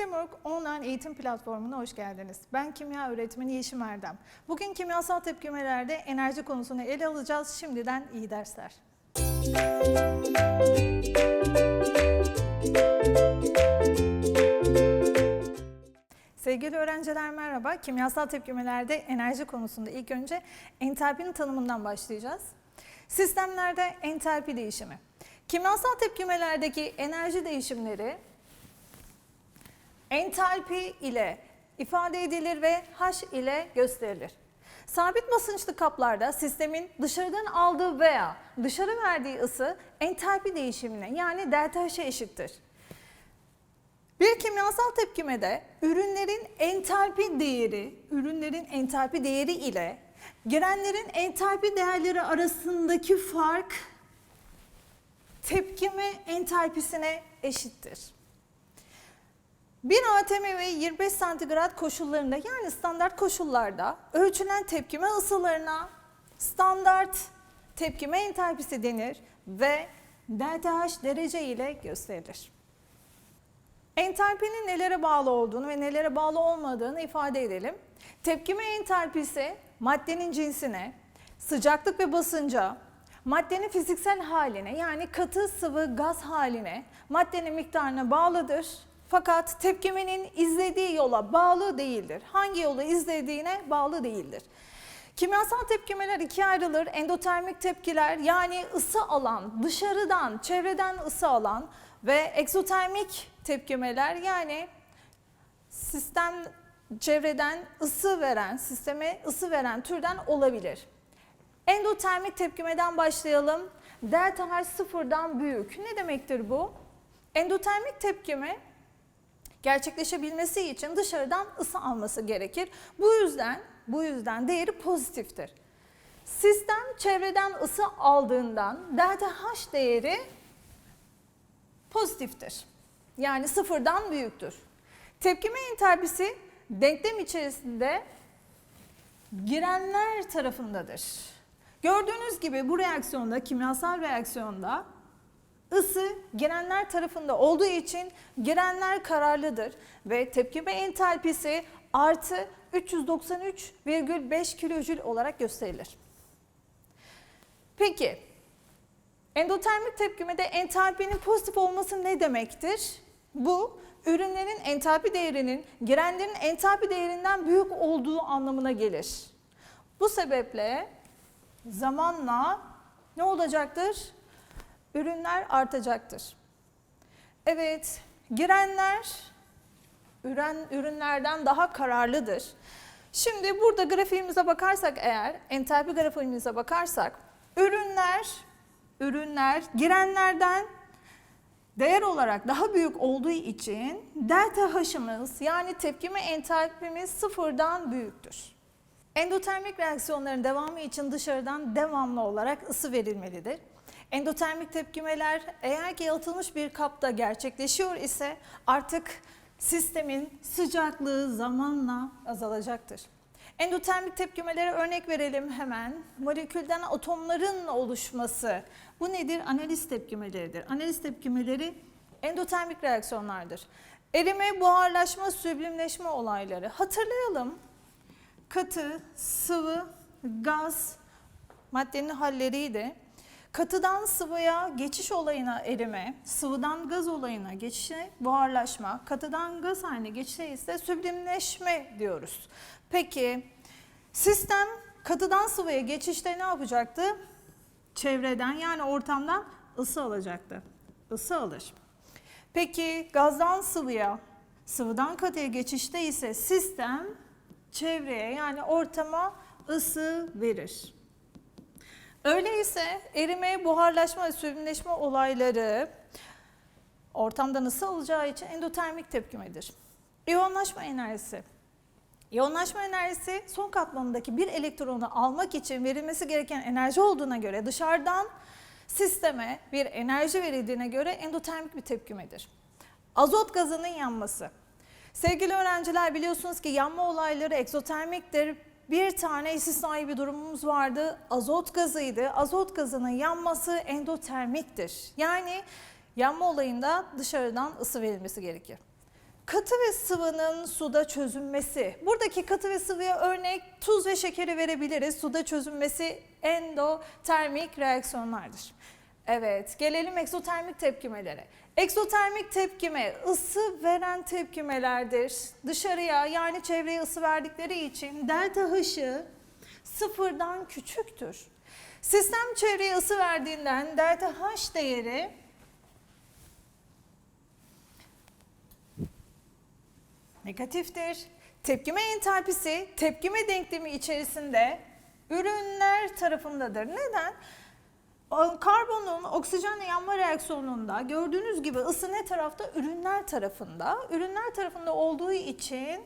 Simurg online eğitim platformuna hoş geldiniz. Ben kimya öğretmeni Yeşim Erdem. Bugün kimyasal tepkimelerde enerji konusunu ele alacağız. Şimdiden iyi dersler. Sevgili öğrenciler merhaba. Kimyasal tepkimelerde enerji konusunda ilk önce entalpinin tanımından başlayacağız. Sistemlerde entalpi değişimi. Kimyasal tepkimelerdeki enerji değişimleri entalpi ile ifade edilir ve H ile gösterilir. Sabit basınçlı kaplarda sistemin dışarıdan aldığı veya dışarı verdiği ısı entalpi değişimine yani delta H'e eşittir. Bir kimyasal tepkimede ürünlerin entalpi değeri, ürünlerin entalpi değeri ile girenlerin entalpi değerleri arasındaki fark tepkime entalpisine eşittir. Bir ATM ve 25 santigrat koşullarında yani standart koşullarda ölçülen tepkime ısılarına standart tepkime entalpisi denir ve delta H derece ile gösterilir. Entalpinin nelere bağlı olduğunu ve nelere bağlı olmadığını ifade edelim. Tepkime entalpisi maddenin cinsine, sıcaklık ve basınca, maddenin fiziksel haline yani katı, sıvı, gaz haline, maddenin miktarına bağlıdır. Fakat tepkimenin izlediği yola bağlı değildir. Hangi yolu izlediğine bağlı değildir. Kimyasal tepkimeler ikiye ayrılır. Endotermik tepkiler yani ısı alan, dışarıdan, çevreden ısı alan ve egzotermik tepkimeler yani sistem çevreden ısı veren, sisteme ısı veren türden olabilir. Endotermik tepkimeden başlayalım. Delta H sıfırdan büyük. Ne demektir bu? Endotermik tepkime gerçekleşebilmesi için dışarıdan ısı alması gerekir. Bu yüzden bu yüzden değeri pozitiftir. Sistem çevreden ısı aldığından delta H değeri pozitiftir. Yani sıfırdan büyüktür. Tepkime entalpisi denklem içerisinde girenler tarafındadır. Gördüğünüz gibi bu reaksiyonda, kimyasal reaksiyonda ısı girenler tarafında olduğu için girenler kararlıdır ve tepkime entalpisi artı 393,5 kilojül olarak gösterilir. Peki endotermik tepkimede entalpinin pozitif olması ne demektir? Bu ürünlerin entalpi değerinin girenlerin entalpi değerinden büyük olduğu anlamına gelir. Bu sebeple zamanla ne olacaktır? Ürünler artacaktır. Evet, girenler üren ürünlerden daha kararlıdır. Şimdi burada grafiğimize bakarsak eğer, entalpi grafiğimize bakarsak, ürünler ürünler girenlerden değer olarak daha büyük olduğu için delta H'ımız yani tepkime entalpimiz sıfırdan büyüktür. Endotermik reaksiyonların devamı için dışarıdan devamlı olarak ısı verilmelidir. Endotermik tepkimeler eğer ki yalıtılmış bir kapta gerçekleşiyor ise artık sistemin sıcaklığı zamanla azalacaktır. Endotermik tepkimelere örnek verelim hemen. Molekülden atomların oluşması. Bu nedir? Analiz tepkimeleridir. Analiz tepkimeleri endotermik reaksiyonlardır. Erime, buharlaşma, süblimleşme olayları. Hatırlayalım. Katı, sıvı, gaz maddenin halleriydi. Katıdan sıvıya geçiş olayına erime, sıvıdan gaz olayına geçişe buharlaşma, katıdan gaz haline geçişe ise süblimleşme diyoruz. Peki sistem katıdan sıvıya geçişte ne yapacaktı? Çevreden yani ortamdan ısı alacaktı. Isı alır. Peki gazdan sıvıya, sıvıdan katıya geçişte ise sistem çevreye yani ortama ısı verir. Öyleyse erime, buharlaşma ve süblimleşme olayları ortamdan ısı alacağı için endotermik tepkimedir. İyonlaşma enerjisi. İyonlaşma enerjisi son katmanındaki bir elektronu almak için verilmesi gereken enerji olduğuna göre dışarıdan sisteme bir enerji verildiğine göre endotermik bir tepkimedir. Azot gazının yanması. Sevgili öğrenciler biliyorsunuz ki yanma olayları egzotermiktir. Bir tane istisnai bir durumumuz vardı. Azot gazıydı. Azot gazının yanması endotermiktir. Yani yanma olayında dışarıdan ısı verilmesi gerekir. katı ve sıvının suda çözünmesi. Buradaki katı ve sıvıya örnek tuz ve şekeri verebiliriz. Suda çözünmesi endotermik reaksiyonlardır. Evet, gelelim egzotermik tepkimelere. Egzotermik tepkime ısı veren tepkimelerdir. Dışarıya yani çevreye ısı verdikleri için delta H'ı sıfırdan küçüktür. Sistem çevreye ısı verdiğinden delta H değeri negatiftir. Tepkime entalpisi tepkime denklemi içerisinde ürünler tarafındadır. Neden? Karbonun oksijenle yanma reaksiyonunda gördüğünüz gibi ısı ne tarafta? Ürünler tarafında. Ürünler tarafında olduğu için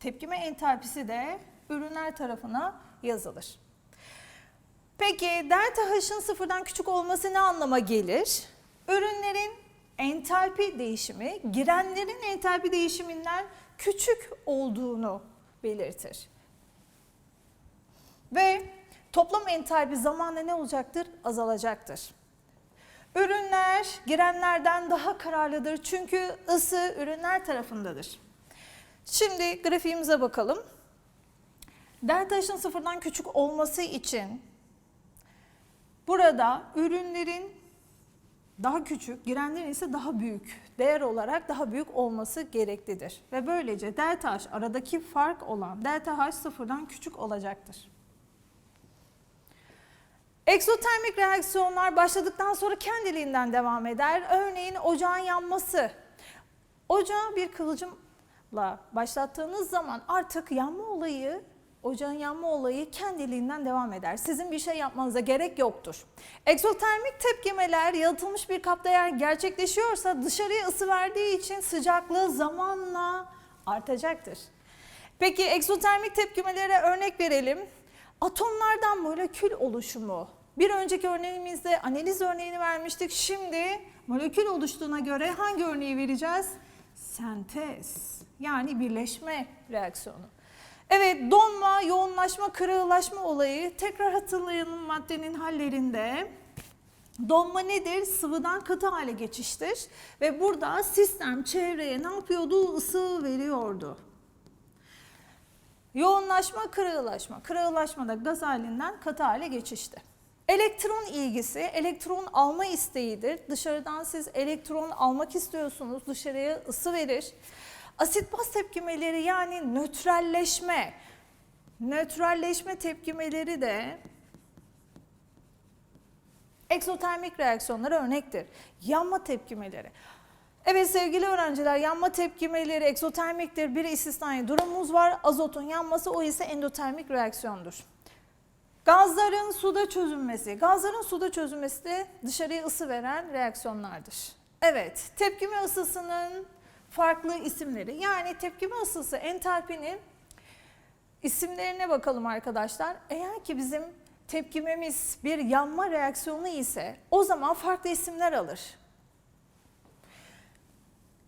tepkime entalpisi de ürünler tarafına yazılır. Peki delta H'ın sıfırdan küçük olması ne anlama gelir? Ürünlerin entalpi değişimi girenlerin entalpi değişiminden küçük olduğunu belirtir. Ve toplam entalpi zamanla ne olacaktır? Azalacaktır. Ürünler girenlerden daha kararlıdır çünkü ısı ürünler tarafındadır. Şimdi grafiğimize bakalım. Delta H'ın sıfırdan küçük olması için burada ürünlerin daha küçük, girenlerin ise daha büyük, değer olarak daha büyük olması gereklidir. Ve böylece delta H aradaki fark olan delta H sıfırdan küçük olacaktır. Egzotermik reaksiyonlar başladıktan sonra kendiliğinden devam eder. Örneğin ocağın yanması. Ocağı bir kıvılcımla başlattığınız zaman artık yanma olayı ocağın yanma olayı kendiliğinden devam eder. Sizin bir şey yapmanıza gerek yoktur. Egzotermik tepkimeler yalıtılmış bir kapta eğer gerçekleşiyorsa dışarıya ısı verdiği için sıcaklığı zamanla artacaktır. Peki egzotermik tepkimelere örnek verelim. Atomlardan molekül oluşumu. Bir önceki örneğimizde analiz örneğini vermiştik. Şimdi molekül oluştuğuna göre hangi örneği vereceğiz? Sentez yani birleşme reaksiyonu. Evet donma, yoğunlaşma, kırığılaşma olayı tekrar hatırlayalım maddenin hallerinde. Donma nedir? Sıvıdan katı hale geçiştir. Ve burada sistem çevreye ne yapıyordu? Isı veriyordu. Yoğunlaşma, kırığılaşma. Kırığılaşma da gaz halinden katı hale geçişti. Elektron ilgisi, elektron alma isteğidir. Dışarıdan siz elektron almak istiyorsunuz, dışarıya ısı verir. Asit baz tepkimeleri yani nötralleşme, nötralleşme tepkimeleri de egzotermik reaksiyonlara örnektir. Yanma tepkimeleri. Evet sevgili öğrenciler yanma tepkimeleri egzotermiktir. Bir istisnai durumumuz var. Azotun yanması o ise endotermik reaksiyondur. Gazların suda çözünmesi. Gazların suda çözünmesi de dışarıya ısı veren reaksiyonlardır. Evet, tepkime ısısının farklı isimleri. Yani tepkime ısısı entalpinin isimlerine bakalım arkadaşlar. Eğer ki bizim tepkimemiz bir yanma reaksiyonu ise o zaman farklı isimler alır.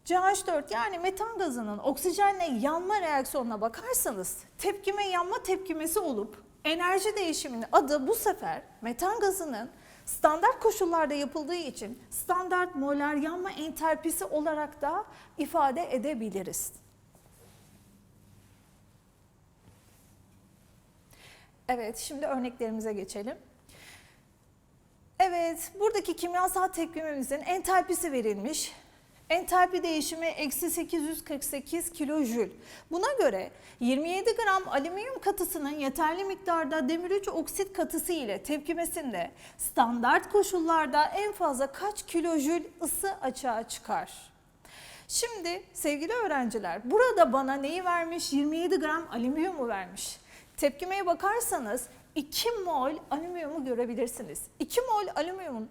CH4 yani metan gazının oksijenle yanma reaksiyonuna bakarsanız tepkime yanma tepkimesi olup enerji değişiminin adı bu sefer metan gazının standart koşullarda yapıldığı için standart molar yanma entalpisi olarak da ifade edebiliriz. Evet, şimdi örneklerimize geçelim. Evet, buradaki kimyasal tepkimemizin entalpisi verilmiş. Entalpi değişimi eksi 848 kilojül. Buna göre 27 gram alüminyum katısının yeterli miktarda demir 3 oksit katısı ile tepkimesinde standart koşullarda en fazla kaç kilojül ısı açığa çıkar? Şimdi sevgili öğrenciler burada bana neyi vermiş? 27 gram alüminyumu vermiş. Tepkimeye bakarsanız 2 mol alüminyumu görebilirsiniz. 2 mol alüminyumun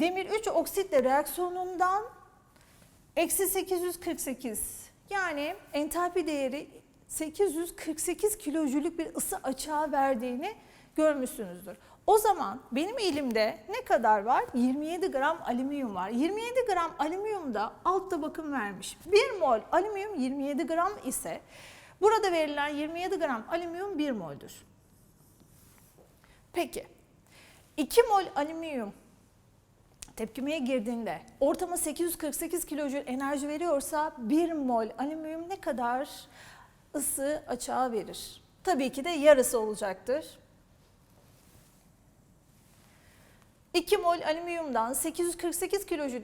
demir 3 oksitle reaksiyonundan eksi 848 yani entalpi değeri 848 kilojülük bir ısı açığa verdiğini görmüşsünüzdür. O zaman benim elimde ne kadar var? 27 gram alüminyum var. 27 gram alüminyumda altta bakım vermiş. 1 mol alüminyum 27 gram ise burada verilen 27 gram alüminyum 1 moldür. Peki 2 mol alüminyum tepkimeye girdiğinde ortama 848 kilojül enerji veriyorsa 1 mol alüminyum ne kadar ısı açığa verir? Tabii ki de yarısı olacaktır. 2 mol alüminyumdan 848 kilojül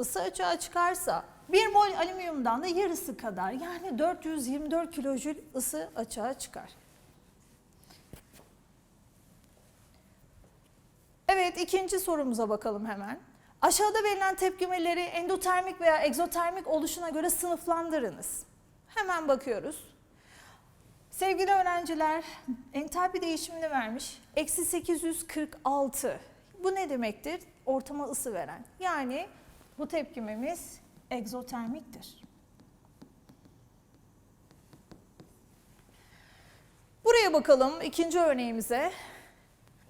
ısı açığa çıkarsa 1 mol alüminyumdan da yarısı kadar yani 424 kilojül ısı açığa çıkar. Evet ikinci sorumuza bakalım hemen. Aşağıda verilen tepkimeleri endotermik veya egzotermik oluşuna göre sınıflandırınız. Hemen bakıyoruz. Sevgili öğrenciler, entalpi değişimini vermiş. Eksi 846. Bu ne demektir? Ortama ısı veren. Yani bu tepkimemiz egzotermiktir. Buraya bakalım ikinci örneğimize.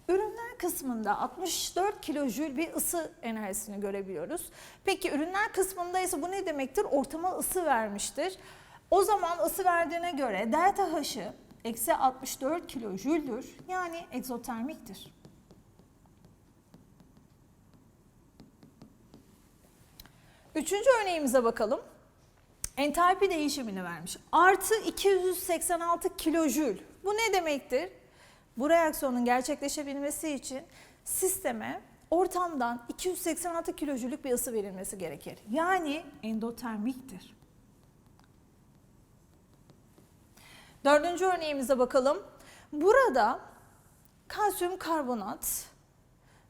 Ürünler kısmında 64 kilojül bir ısı enerjisini görebiliyoruz. Peki ürünler kısmında ise bu ne demektir? Ortama ısı vermiştir. O zaman ısı verdiğine göre delta H'ı eksi 64 kilojüldür. Yani egzotermiktir. Üçüncü örneğimize bakalım. Entalpi değişimini vermiş. Artı 286 kilojül. Bu ne demektir? Bu reaksiyonun gerçekleşebilmesi için sisteme ortamdan 286 kilojülük bir ısı verilmesi gerekir. Yani endotermiktir. Dördüncü örneğimize bakalım. Burada kalsiyum karbonat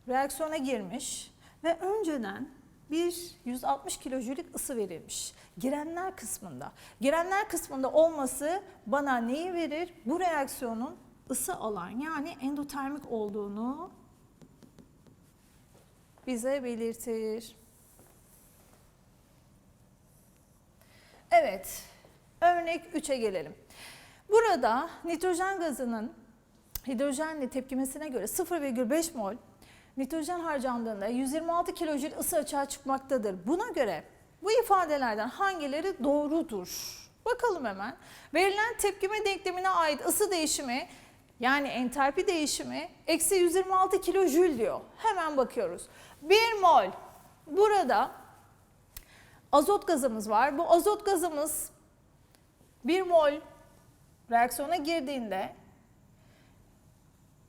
reaksiyona girmiş ve önceden bir 160 kilojülük ısı verilmiş. Girenler kısmında. Girenler kısmında olması bana neyi verir? Bu reaksiyonun ısı alan yani endotermik olduğunu bize belirtir. Evet, örnek 3'e gelelim. Burada nitrojen gazının hidrojenle tepkimesine göre 0,5 mol nitrojen harcandığında 126 kilojül ısı açığa çıkmaktadır. Buna göre bu ifadelerden hangileri doğrudur? Bakalım hemen. Verilen tepkime denklemine ait ısı değişimi yani entalpi değişimi eksi 126 kilojül diyor. Hemen bakıyoruz. 1 mol burada azot gazımız var. Bu azot gazımız 1 mol reaksiyona girdiğinde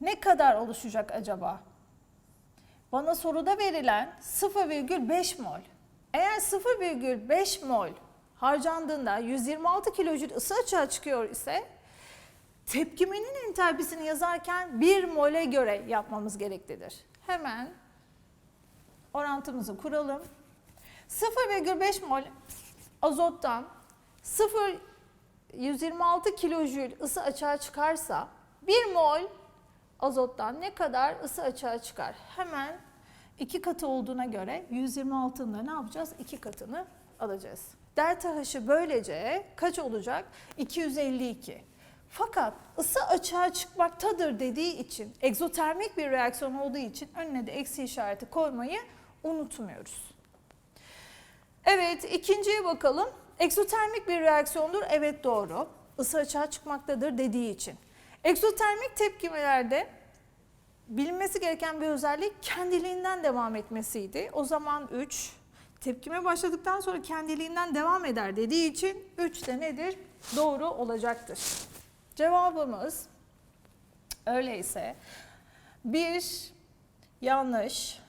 ne kadar oluşacak acaba? Bana soruda verilen 0,5 mol. Eğer 0,5 mol harcandığında 126 kilojül ısı açığa çıkıyor ise tepkimenin entalpisini yazarken 1 mole göre yapmamız gereklidir. Hemen orantımızı kuralım. 0,5 mol azottan 0 126 kilojül ısı açığa çıkarsa 1 mol azottan ne kadar ısı açığa çıkar? Hemen iki katı olduğuna göre 126'ın da ne yapacağız? İki katını alacağız. Delta H'ı böylece kaç olacak? 252. Fakat ısı açığa çıkmaktadır dediği için, egzotermik bir reaksiyon olduğu için önüne de eksi işareti koymayı unutmuyoruz. Evet, ikinciye bakalım. Egzotermik bir reaksiyondur. Evet doğru. Isı açığa çıkmaktadır dediği için. Egzotermik tepkimelerde bilinmesi gereken bir özellik kendiliğinden devam etmesiydi. O zaman 3 tepkime başladıktan sonra kendiliğinden devam eder dediği için 3 de nedir? Doğru olacaktır. Cevabımız öyleyse 1 yanlış,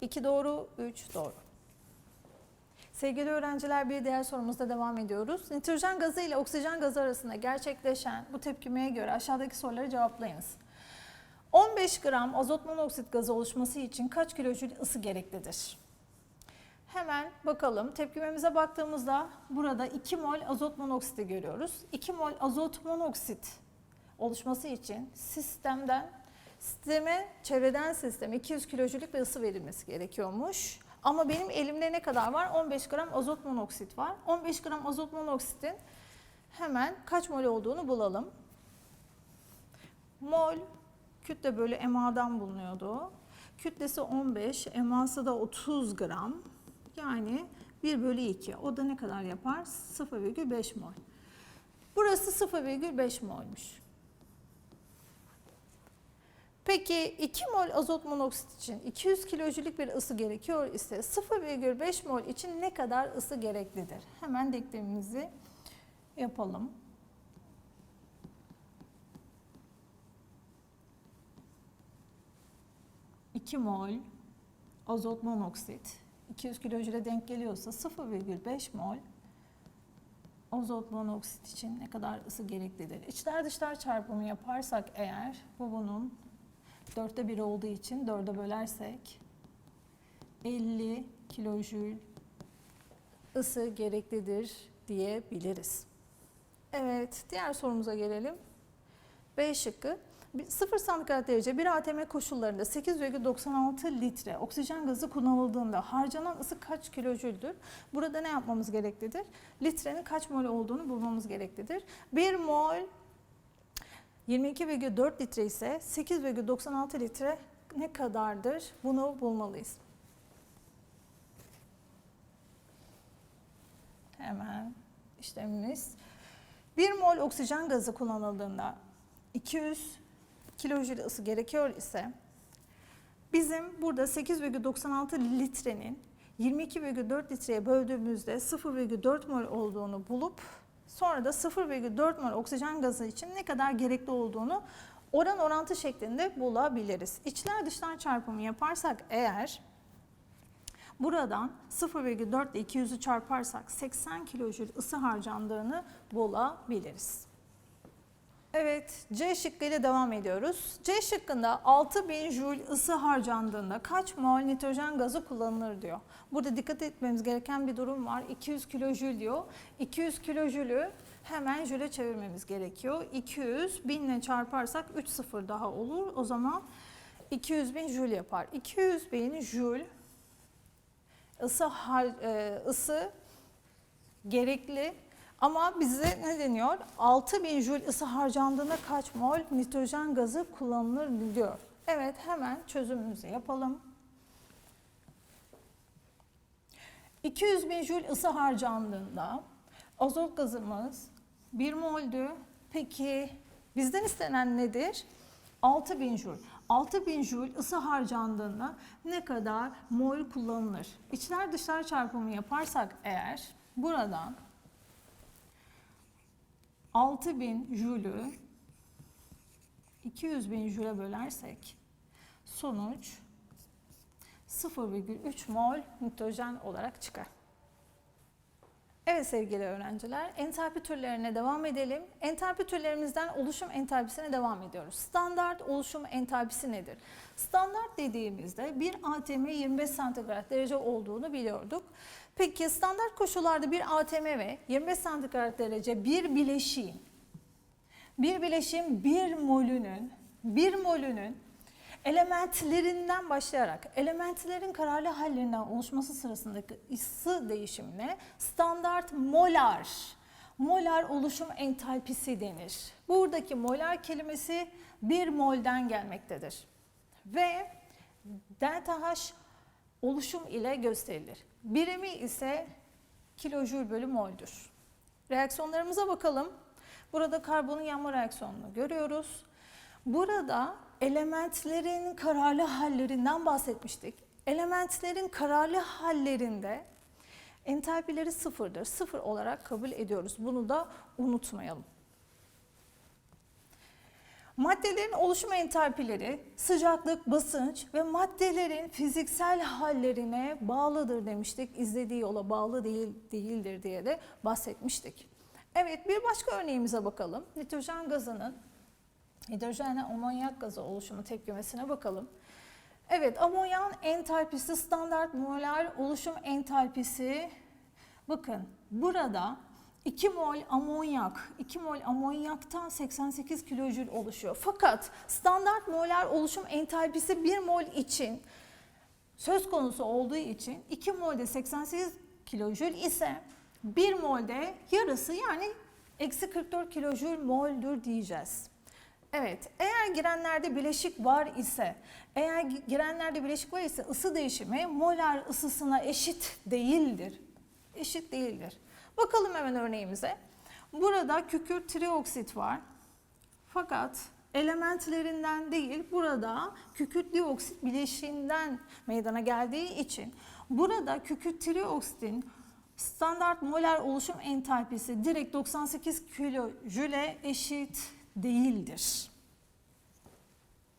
2 doğru, 3 doğru. Sevgili öğrenciler bir diğer sorumuzda devam ediyoruz. Nitrojen gazı ile oksijen gazı arasında gerçekleşen bu tepkimeye göre aşağıdaki soruları cevaplayınız. 15 gram azot monoksit gazı oluşması için kaç kilojül ısı gereklidir? Hemen bakalım. Tepkimemize baktığımızda burada 2 mol azot monoksiti görüyoruz. 2 mol azot monoksit oluşması için sistemden sisteme çevreden sisteme 200 kilojülük bir ısı verilmesi gerekiyormuş. Ama benim elimde ne kadar var? 15 gram azot monoksit var. 15 gram azot monoksitin hemen kaç mol olduğunu bulalım. Mol kütle bölü emadan bulunuyordu. Kütlesi 15, eması da 30 gram. Yani 1 bölü 2. O da ne kadar yapar? 0,5 mol. Burası 0,5 molmuş. Peki 2 mol azot monoksit için 200 kilojülük bir ısı gerekiyor ise 0,5 mol için ne kadar ısı gereklidir? Hemen denklemimizi yapalım. ...2 mol azot monoksit 200 kilojüle denk geliyorsa 0,5 mol azot monoksit için ne kadar ısı gereklidir? İçler dışlar çarpımı yaparsak eğer bu bunun dörtte biri olduğu için dörde bölersek 50 kilojül ısı gereklidir diyebiliriz. Evet, diğer sorumuza gelelim. B şıkkı. 0 santigrat derece bir ATM koşullarında 8,96 litre oksijen gazı kullanıldığında harcanan ısı kaç kilojüldür? Burada ne yapmamız gereklidir? Litrenin kaç mol olduğunu bulmamız gereklidir. 1 mol 22,4 litre ise 8,96 litre ne kadardır? Bunu bulmalıyız. Hemen işlemimiz. 1 mol oksijen gazı kullanıldığında 200 kilojül ısı gerekiyor ise bizim burada 8,96 litrenin 22,4 litreye böldüğümüzde 0,4 mol olduğunu bulup sonra da 0,4 mol oksijen gazı için ne kadar gerekli olduğunu oran orantı şeklinde bulabiliriz. İçler dışlar çarpımı yaparsak eğer buradan 0,4 ile 200'ü çarparsak 80 kilojül ısı harcandığını bulabiliriz. Evet, C şıkkıyla devam ediyoruz. C şıkkında 6000 Joule ısı harcandığında kaç mol nitrojen gazı kullanılır diyor. Burada dikkat etmemiz gereken bir durum var. 200 kilojül diyor. 200 kilojülü hemen jüle çevirmemiz gerekiyor. 200 1000 ile çarparsak 3 sıfır daha olur. O zaman 200 bin jül yapar. 200 bin jül ısı, e, ısı gerekli ama bize ne deniyor? 6000 jül ısı harcandığında kaç mol nitrojen gazı kullanılır diyor. Evet hemen çözümümüzü yapalım. 200 bin jül ısı harcandığında azot gazımız 1 moldü. Peki bizden istenen nedir? 6000 jül. 6000 jül ısı harcandığında ne kadar mol kullanılır? İçler dışlar çarpımı yaparsak eğer buradan 6000 jülü 200 bin jüle bölersek sonuç 0,3 mol nitrojen olarak çıkar. Evet sevgili öğrenciler, entalpi türlerine devam edelim. Entalpi türlerimizden oluşum entalpisine devam ediyoruz. Standart oluşum entalpisi nedir? Standart dediğimizde bir ATM 25 santigrat derece olduğunu biliyorduk. Peki standart koşullarda bir ATM ve 25 santigrat derece bir bileşiğin bir bileşiğin bir molünün bir molünün elementlerinden başlayarak elementlerin kararlı hallerinden oluşması sırasındaki ısı değişimine standart molar molar oluşum entalpisi denir. Buradaki molar kelimesi bir molden gelmektedir. Ve delta H oluşum ile gösterilir. Birimi ise kilojül bölü moldür. Reaksiyonlarımıza bakalım. Burada karbonun yanma reaksiyonunu görüyoruz. Burada elementlerin kararlı hallerinden bahsetmiştik. Elementlerin kararlı hallerinde entalpileri sıfırdır. Sıfır olarak kabul ediyoruz. Bunu da unutmayalım. Maddelerin oluşum entalpileri sıcaklık, basınç ve maddelerin fiziksel hallerine bağlıdır demiştik. İzlediği yola bağlı değil değildir diye de bahsetmiştik. Evet bir başka örneğimize bakalım. Nitrojen gazının hidrojenle amonyak gazı oluşumu tepkimesine bakalım. Evet amonyan entalpisi standart molar oluşum entalpisi bakın burada 2 mol amonyak, 2 mol amonyaktan 88 kilojül oluşuyor. Fakat standart molar oluşum entalpisi 1 mol için söz konusu olduğu için 2 molde 88 kilojül ise 1 molde yarısı yani eksi 44 kilojül moldür diyeceğiz. Evet, eğer girenlerde bileşik var ise, eğer girenlerde bileşik var ise ısı değişimi molar ısısına eşit değildir. Eşit değildir. Bakalım hemen örneğimize. Burada kükürt trioksit var. Fakat elementlerinden değil, burada kükürt dioksit bileşiğinden meydana geldiği için burada kükürt trioksitin standart molar oluşum entalpisi direkt 98 kilojüle eşit değildir.